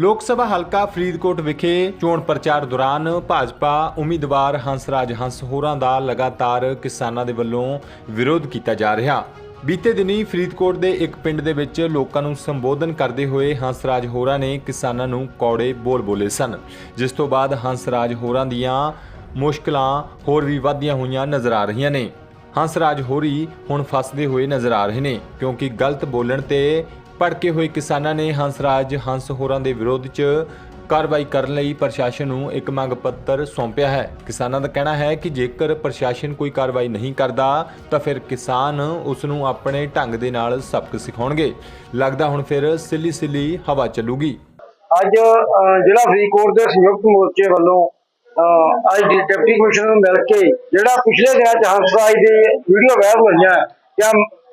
ਲੋਕ ਸਭਾ ਹਲਕਾ ਫਰੀਦਕੋਟ ਵਿਖੇ ਚੋਣ ਪ੍ਰਚਾਰ ਦੌਰਾਨ ਭਾਜਪਾ ਉਮੀਦਵਾਰ ਹੰਸਰਾਜ ਹੰਸ ਹੋਰਾਂ ਦਾ ਲਗਾਤਾਰ ਕਿਸਾਨਾਂ ਦੇ ਵੱਲੋਂ ਵਿਰੋਧ ਕੀਤਾ ਜਾ ਰਿਹਾ। ਬੀਤੇ ਦਿਨੀ ਫਰੀਦਕੋਟ ਦੇ ਇੱਕ ਪਿੰਡ ਦੇ ਵਿੱਚ ਲੋਕਾਂ ਨੂੰ ਸੰਬੋਧਨ ਕਰਦੇ ਹੋਏ ਹੰਸਰਾਜ ਹੋਰਾਂ ਨੇ ਕਿਸਾਨਾਂ ਨੂੰ ਕੌੜੇ ਬੋਲ ਬੋਲੇ ਸਨ। ਜਿਸ ਤੋਂ ਬਾਅਦ ਹੰਸਰਾਜ ਹੋਰਾਂ ਦੀਆਂ ਮੁਸ਼ਕਲਾਂ ਹੋਰ ਵੀ ਵਧਦੀਆਂ ਹੋਈਆਂ ਨਜ਼ਰ ਆ ਰਹੀਆਂ ਨੇ। ਹੰਸਰਾਜ ਹੋਰੀ ਹੁਣ ਫਸਦੇ ਹੋਏ ਨਜ਼ਰ ਆ ਰਹੇ ਨੇ, ਕਿਉਂਕਿ ਗਲਤ ਬੋਲਣ ਤੇ ਭੜਕੇ ਹੋਏ ਕਿਸਾਨਾਂ ਨੇ ਹੰਸਰਾਜ ਹੰਸ ਹੋਰਾਂ ਦੇ ਵਿਰੋਧ 'ਚ ਕਾਰਵਾਈ ਕਰਨ ਲਈ ਪ੍ਰਸ਼ਾਸਨ ਨੂੰ ਇੱਕ ਮੰਗ ਪੱਤਰ ਸੌਂਪਿਆ ਹੈ। ਕਿਸਾਨਾਂ ਦਾ ਕਹਿਣਾ ਹੈ ਕਿ ਜੇਕਰ ਪ੍ਰਸ਼ਾਸਨ ਕੋਈ ਕਾਰਵਾਈ ਨਹੀਂ ਕਰਦਾ ਤਾਂ ਫਿਰ ਕਿਸਾਨ ਉਸ ਨੂੰ ਆਪਣੇ ਢੰਗ ਦੇ ਨਾਲ ਸਬਕ ਸਿਖਾਉਣਗੇ। ਲੱਗਦਾ ਹੁਣ ਫਿਰ ਸਿੱਲੀ ਸਿੱਲੀ ਹਵਾ ਚੱਲੂਗੀ। ਅੱਜ ਅਹ, ਜ਼ਿਲ੍ਹਾ ਫਰੀਦਕੋਟ ਦੇ ਸੰਯੁਕਤ ਮੋਰਚੇ ਵੱਲੋਂ ਅੱਜ ਡਿਪਟੀ ਕਮਿਸ਼ਨਰ ਨੂੰ ਮਿਲ ਕੇ ਜਿਹੜਾ ਪਿਛਲੇ ਦਿਨਾਂ ਚ ਹੰਸਰਾਜ ਦੀ ਵੀਡੀਓ ਵਾਇਰਲ ਹੋਈਆਂ ਜਾਂ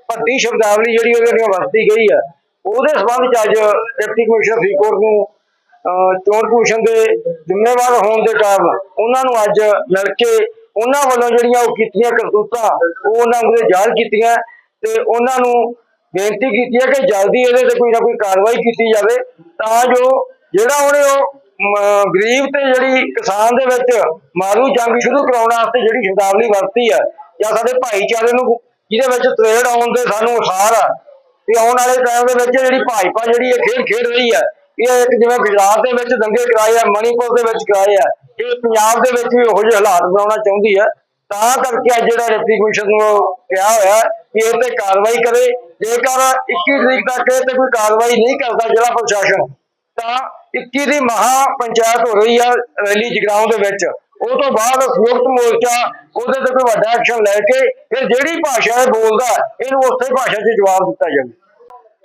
ਭੱਟੀ ਸ਼ਬਦਾਵਲੀ ਜਿਹੜੀ ਉਹਦੇ ਨਾਲ ਵਰਤੀ ਗਈ ਹੈ ਉਹਦੇ ਸੰਬੰਧ ਚ ਅੱਜ ਡਿਪਟੀ ਕਮਿਸ਼ਨਰ ਫਰੀਦਕੋਟ ਨੂੰ ਚੋਣ ਕਮਿਸ਼ਨ ਦੇ ਜ਼ਿੰਮੇਵਾਰ ਹੋਣ ਦੇ ਕਾਰਨ ਉਹਨਾਂ ਨੂੰ ਅੱਜ ਮਿਲ ਕੇ ਉਹਨਾਂ ਵੱਲੋਂ ਜਿਹੜੀਆਂ ਉਹ ਕੀਤੀਆਂ ਕਰਤੂਤਾਂ, ਉਹ ਉਹਨਾਂ ਨੂੰ ਯਾਦ ਕੀਤੀਆਂ ਤੇ ਉਹਨਾਂ ਨੂੰ ਬੇਨਤੀ ਕੀਤੀ ਹੈ ਕਿ ਜਲਦੀ ਇਹਦੇ ਤੇ ਕੋਈ ਨਾ ਕੋਈ ਕਾਰਵਾਈ ਕੀਤੀ ਜਾਵੇ ਤਾਂ ਜੋ ਜਿਹੜਾ ਉਹਨੇ ਉਹ ਗਰੀਬ ਤੇ ਜਿਹੜੀ ਕਿਸਾਨ ਦੇ ਵਿੱਚ ਮਾਰੂ ਜੰਗ ਸ਼ੁਰੂ ਕਰਾਉਣ ਵਾਸਤੇ ਜਿਹੜੀ ਸ਼ਬਦਾਵਲੀ ਵਰਤੀ ਹੈ ਜਾਂ ਸਾਡੇ ਭਾਈਚਾਰੇ ਨੂੰ ਜਿਹਦੇ ਵਿੱਚ ਤਰੇੜ ਆਉਣ ਦੇ ਸਾਨੂੰ ਅਸਾਰ ਆ ਕਿ ਆਉਣ ਵਾਲੇ ਟਾਈਮ ਦੇ ਵਿੱਚ ਜਿਹੜੀ ਭਾਜਪਾ ਜਿਹੜੀ ਇਹ ਖੇਡ ਖੇਡ ਰਹੀ ਹੈ, ਇਹ ਇੱਕ ਜਿਵੇਂ ਗੁਜਰਾਤ ਦੇ ਵਿੱਚ ਦੰਗੇ ਕਰਾਏ ਆ, ਮਣੀਪੁਰ ਦੇ ਵਿੱਚ ਕਰਾਏ ਆ, ਇਹ ਪੰਜਾਬ ਦੇ ਵਿੱਚ ਵੀ ਉਹੋ ਜਿਹੇ ਹਾਲਾਤ ਬਣਾਉਣਾ ਚਾਹੁੰਦੀ ਹੈ। ਤਾਂ ਕਰਕੇ ਅੱਜ ਜਿਹੜਾ ਡਿਪਟੀ ਕਮਿਸ਼ਨ ਨੂੰ ਕਿਹਾ ਹੋਇਆ ਕਿ ਇਹ ਤੇ ਕਾਰਵਾਈ ਕਰੇ। ਜੇਕਰ 21 ਤਰੀਕ ਤੱਕ ਇਹ ਤੇ ਕੋਈ ਕਾਰਵਾਈ ਨਹੀਂ ਕਰਦਾ ਜ਼ਿਲ੍ਹਾ ਪ੍ਰਸ਼ਾਸਨ, ਤਾਂ 21 ਦੀ ਮਹਾ ਪੰਚਾਇਤ ਹੋ ਰਹੀ ਆ ਰੈਲੀ ਜਗਰਾਉਂ ਦੇ ਵਿੱਚ। ਉਹ ਤੋਂ ਬਾਅਦ ਸੰਯੁਕਤ ਮੋਰਚਾ, ਉਹਦੇ ਤੇ ਕੋਈ ਵੱਡਾ ਐਕਸ਼ਨ ਲੈ ਕੇ ਫਿਰ ਜਿਹੜੀ ਭਾਸ਼ਾ ਇਹ ਬੋਲਦਾ, ਇਹਨੂੰ ਉਸੇ ਭਾਸ਼ਾ 'ਚ ਜਵਾਬ ਦਿੱਤਾ ਜਾਵੇ।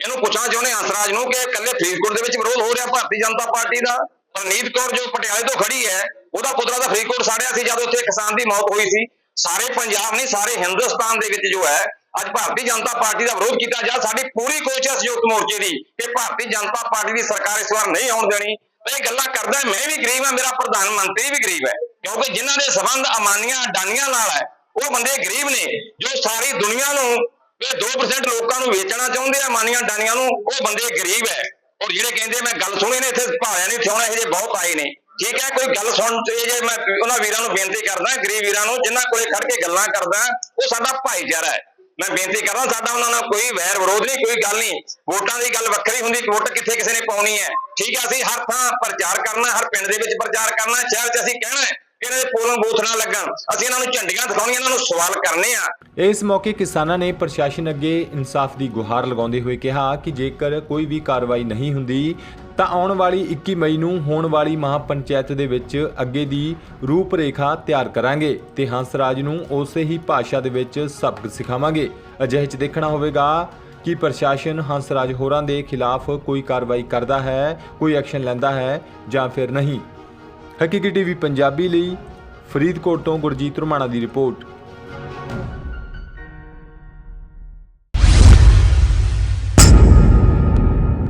ਇਹਨੂੰ ਪੁੱਛਣਾ ਚਾਹੁੰਦੇ ਹੰਸਰਾਜ ਨੂੰ ਕਿ ਇਕੱਲੇ ਫਰੀਦਕੋਟ ਦੇ ਵਿੱਚ ਵਿਰੋਧ ਹੋ ਰਿਹਾ ਭਾਰਤੀ ਜਨਤਾ ਪਾਰਟੀ ਦਾ? ਪਰਨੀਤ ਕੌਰ ਜੋ ਪਟਿਆਲੇ ਤੋਂ ਖੜੀ ਹੈ, ਉਹਦਾ ਪੁੱਤਰਾ ਤਾਂ ਫਰੀਦਕੋਟ ਸਾੜਿਆ ਸੀ ਜਦ ਉੱਥੇ ਕਿਸਾਨ ਦੀ ਮੌਤ ਹੋਈ ਸੀ। ਸਾਰੇ ਪੰਜਾਬ ਨਹੀਂ, ਸਾਰੇ ਹਿੰਦੁਸਤਾਨ ਦੇ ਵਿੱਚ ਜੋ ਹੈ, ਅੱਜ ਭਾਰਤੀ ਜਨਤਾ ਪਾਰਟੀ ਦਾ ਵਿਰੋਧ ਕੀਤਾ ਜਾ, ਸਾਡੀ ਪੂਰੀ ਕੋਸ਼ਿਸ਼ ਹੈ ਸੰਯੁਕਤ ਮੋਰਚੇ ਦੀ ਕਿ ਭਾਰਤੀ ਜਨਤਾ ਪਾਰਟੀ ਦੀ ਸਰਕਾਰ ਇਸ ਵਾਰ ਨਹੀਂ ਆਉਣ ਦੇਣੀ। ਇਹ ਗੱਲਾਂ ਕਰਦਾ ਮੈਂ ਵੀ ਗਰੀਬ ਹਾਂ, ਮੇਰਾ ਪ੍ਰਧਾਨ ਮੰਤਰੀ ਵੀ ਗਰੀਬ ਹੈ। ਕਿਉਂਕਿ ਜਿਨ੍ਹਾਂ ਦੇ ਸਬੰਧ ਅਮਾਨੀਆਂ ਅਡਾਨੀਆਂ ਨਾਲ ਹੈ, ਉਹ ਬੰਦੇ ਗਰੀਬ ਨੇ, ਜੋ ਸਾਰੀ ਦੁਨੀਆ ਨੂੰ, ਇਹ 2% ਲੋਕਾਂ ਨੂੰ ਵੇਚਣਾ ਚਾਹੁੰਦੇ ਆ, ਅਮਾਨੀਆਂ ਅਡਾਨੀਆਂ ਨੂੰ, ਉਹ ਬੰਦੇ ਗਰੀਬ ਹੈ। ਔਰ ਜਿਹੜੇ ਕਹਿੰਦੇ ਮੈਂ ਗੱਲ ਸੁਣੀ ਨੇ ਇੱਥੇ ਭਾਲਿਆਂ ਨਹੀਂ ਥਿਉਣਾ ਇਹ ਜੇ ਬਹੁਤ ਆਏ ਨੇ। ਠੀਕ ਹੈ, ਕੋਈ ਗੱਲ ਸੁਣ, ਤੇ ਜੇ ਮੈਂ ਉਹਨਾਂ ਵੀਰਾਂ ਨੂੰ ਬੇਨਤੀ ਕਰਦਾ, ਗਰੀਬ ਵੀਰਾਂ ਨੂੰ, ਜਿਨ੍ਹਾਂ ਕੋਲੇ ਖੜ ਕੇ ਗੱਲਾਂ ਕਰਦਾ, ਉਹ ਸਾਡਾ ਭਾਈਚਾਰਾ ਹੈ। ਮੈਂ ਬੇਨਤੀ ਕਰਦਾ ਸਾਡਾ ਉਹਨਾਂ ਨਾਲ ਕੋਈ ਵੈਰ ਵਿਰੋਧ ਨਹੀਂ, ਕੋਈ ਗੱਲ ਨਹੀਂ। ਵੋਟਾਂ ਦੀ ਗੱਲ ਵੱਖਰੀ ਹੁੰਦੀ, ਵੋਟ ਕਿੱਥੇ ਕਿਸੇ ਨੇ ਪਾਉਣੀ ਹੈ। ਠੀਕ ਹੈ, ਅਸੀਂ ਹਰ ਥਾਂ ਪ੍ਰਚਾਰ ਕਰਨਾ, ਹਰ ਪਿੰਡ ਦੇ ਵਿੱਚ ਪ੍ਰਚਾਰ ਕਰਨਾ, ਸ਼ਹਿਰ 'ਚ ਅਸੀਂ ਕਹਿਣਾ ਹੈ। ਇਹਨਾਂ ਦੇ ਪੋਲਿੰਗ ਬੂਥ ਨਾ ਲੱਗਣ। ਅਸੀਂ ਇਹਨਾਂ ਨੂੰ ਝੰਡੀਆਂ ਦਿਖਾਉਣੀਆਂ, ਇਹਨਾਂ ਨੂੰ ਸਵਾਲ ਕਰਨੇ ਆ। ਇਸ ਮੌਕੇ ਕਿਸਾਨਾਂ ਨੇ ਪ੍ਰਸ਼ਾਸਨ ਅੱਗੇ ਇਨਸਾਫ ਦੀ ਗੁਹਾਰ ਲਗਾਉਂਦੇ ਹੋਏ ਕਿਹਾ ਕਿ ਜੇਕਰ ਕੋਈ ਵੀ ਕਾਰਵਾਈ ਨਹੀਂ ਹੁੰਦੀ, ਤਾਂ ਆਉਣ ਵਾਲੀ 21 ਮਈ ਨੂੰ ਹੋਣ ਵਾਲੀ ਮਹਾਪੰਚਾਇਤ ਦੇ ਵਿੱਚ ਅੱਗੇ ਦੀ ਰੂਪਰੇਖਾ ਤਿਆਰ ਕਰਾਂਗੇ ਤੇ ਹੰਸਰਾਜ ਨੂੰ ਉਸੇ ਹੀ ਭਾਸ਼ਾ ਦੇ ਵਿੱਚ ਸਬਕ ਸਿਖਾਵਾਂਗੇ। ਅਜਿਹੇ ਚ ਦੇਖਣਾ ਹੋਵੇਗਾ ਕਿ ਪ੍ਰਸ਼ਾਸਨ ਹੰਸਰਾਜ ਹੋਰਾਂ ਦੇ ਖਿਲਾਫ ਕੋਈ ਕਾਰਵਾਈ ਕਰਦਾ ਹੈ, ਕੋਈ ਐਕਸ਼ਨ ਲੈਂਦਾ ਹੈ ਜਾਂ ਫਿਰ ਨਹੀਂ। ਹਕੀਕੀ ਟੀਵੀ ਪੰਜਾਬੀ ਲਈ ਫਰੀਦਕੋਟ ਤੋਂ ਗੁਰਜੀਤ ਰੁਮਾਣਾ ਦੀ ਰਿਪੋਰਟ।